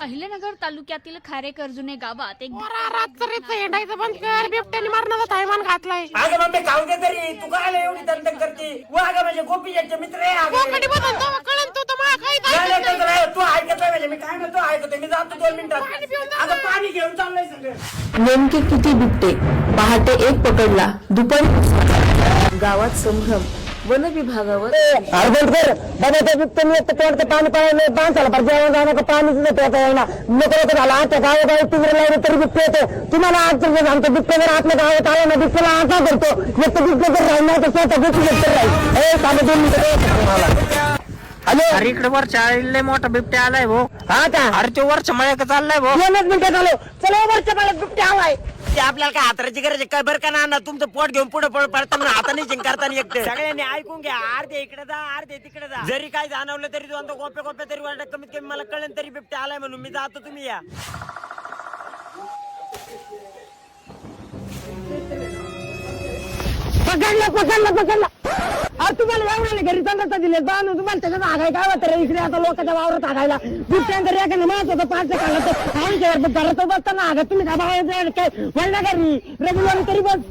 अहिल्यानगर तालुक्यातील खारेकर्जुने गावात एक रात्रीचं हिंडायचं बंद कर. बिबट्याने मारण्याचा थैमान घातलाय. अगं मम्मी खाऊ दे तरी. तू काय एवढी दंड करते? म्हणजे गोपी यांचे मित्र आहे अगं. कोकणी बदल तेव्हा कळन तू तर मला काही नाही, ऐकत नाही, नाही. तू- तू ऐकत नाही म्हणजे मी काय म्हणतो ऐकतोय. मी जातो दोन मिनिटात. अगं पाणी घेऊन चाललंय सगळं. नेमके किती बिबटे? पहाटे एक पकडला. दुपारी गावात संभ्रम. वन विभागावर अर्जंटकर बाबा त्या बिबट्याने एक तर तोंडचं पाणी पाहिलं माणसाला पार जेवण जाणं का पाणी सुद्धा येईना. नको नको झालं आता गावोगावी तिकडे लावलं तरी बिबटे येते. तुम्हाला अडचण सांगतो बिबटे जर आपल्या गावात आला ना बिबट्याला असा करतो. एक तर बिबटे जर राहील नाही तर स्वतः बिबटे तर राहील. ए साडे दोन मिनिटं हॅलो? अरे इकडे वरच्या आईले मोठा बिबट्या आलाय भाऊ हा का? अरे तो वरच्या मळ्याक चाललाय भाऊ दोनच मिनिटात आलो चला वरच्या मला बिबटे हवाय ते आपल्याला काय हाताची गरज आहे? काय बरं का ना तुमचं पोट घेऊन पुढे पळ पडताना हाताने करताना एकटे. सगळ्यांनी ऐकून घ्या. अर्धे इकडे जा अर्धे तिकडे जा. जरी काय जाणवलं तरी दोन गोप्या गोप्या तरी वाटत कमीत कमी मला कळलं तरी बिबटे आलाय म्हणून. मी जातो तुम्ही या. पकडला पकडला पकडला. तुम्हाला वावराला घरी चालता दिले बांधून तुम्हाला त्याच्यात आगाय काय होतं रे? इकडे आता लोकांच्या वावरात आगायला बिबट्यांकडे एखादं माणूस होतं पाच काढला तर आमच्यावर घरात बसताना आगा तुम्ही का बाहेर काय? म्हणला घरी. रेग्युलर तरी बस.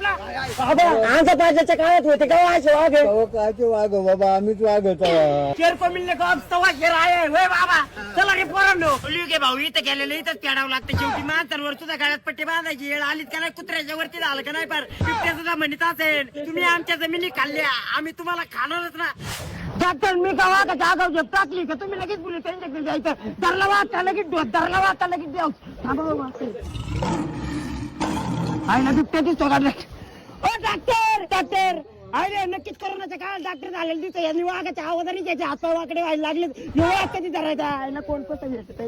आमच्या पाच्याच्या काळात होते काय असे वाघ काय ते वाग बाबा आम्हीच वागत आहोत. शेर को मिलने को अब सवा शेर आए होय बाबा. चला रे पोरांनो लिगे भाऊ इथं गेलेलं इथंच पेडावं लागतं. शेवटी माणसांवर सुद्धा गाड्यात पट्टी बांधायची. येळ आलीत का नाही कुत्र्याच्या वरती झालं का नाही पर. बिबट्या सुद्धा म्हणत असेल तुम्ही आमच्या जमिनी खाल्ल्या. आम्ही तुम्हाला खाणारच ना. डॉक्टर मी का वाघाच्या आगाव टाकली का? तुम्ही लगेच बोलले त्यांच्याकडे जायचं. धरला वाघ लगेच डोस धरला वाघ लगेच द्याव थांबा बाबा. आईला बिबट्याची चोगाडलं ओ डॉक्टर डॉक्टर अरे नक्कीच कोरोनाच्या काळात डॉक्टर झालेले दिसत यांनी वाघाच्या आवाजाने त्याचे हातपाय वाकडे व्हायला लागले. एवढा कधी धरायचा आईला कोण कसं भेटत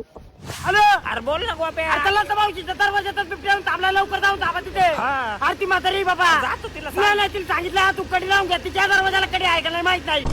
हॅलो? अरे बोल ना गोप्या. चला तर भाऊजीच्या दरवाजातच बिबट्या येऊन थांबला लवकर जाऊन थांबा तिथे. अरे ती म्हातारी बाबा. जातो तिला नाही नाही, तिला सांगितलं तू कडी लावून घ्या. तिच्या दरवाजाला कडी आहे का नाही माहीत नाही.